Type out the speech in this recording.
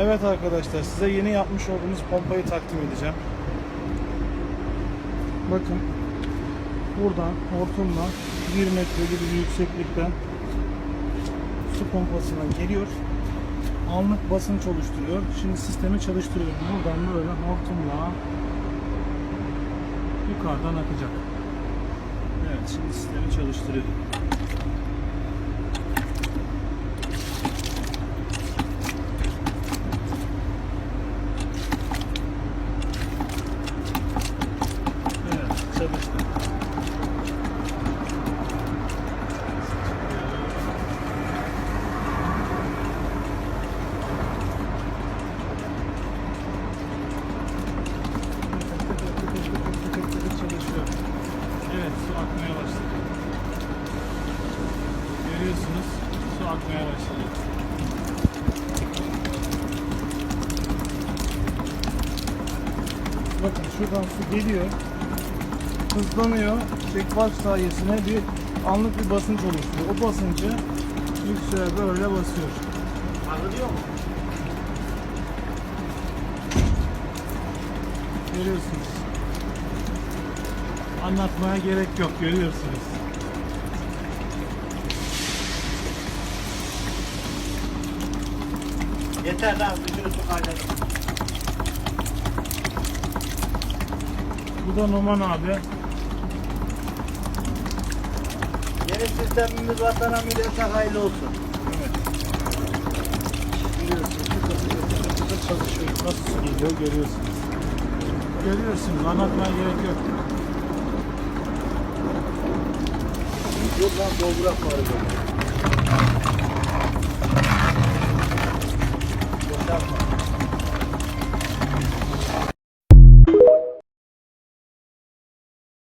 Evet arkadaşlar size yeni yapmış olduğumuz pompayı takdim edeceğim. Bakın buradan hortumla 1 metre gibi bir yükseklikten su pompasına geliyor. Anlık basınç oluşturuyor. Şimdi sistemi çalıştırıyorum. Buradan böyle hortumla yukarıdan akacak. Evet şimdi sistemi çalıştırıyorum. Çalışıyor. Evet su akmaya başladı. Görüyorsunuz su akmaya başladı. Bakın şuradan su geliyor. Hızlanıyor. Çekbaş sayesinde bir anlık bir basınç oluşturuyor. O basıncı yükseğe böyle basıyor. Anlıyor mu? Görüyorsunuz. Anlatmaya gerek yok. Görüyorsunuz. Yeter lan su kaynadı. Bu da Numan abi. Yeni sistemimiz vatana millete hayırlı olsun. Evet. Görüyorsunuz. Tıkır tıkır tıkır tıkır çalışıyor. Nasıl su geliyor görüyorsunuz. Görüyorsunuz. Anlatmaya gerek yok. Yok lan doldurak var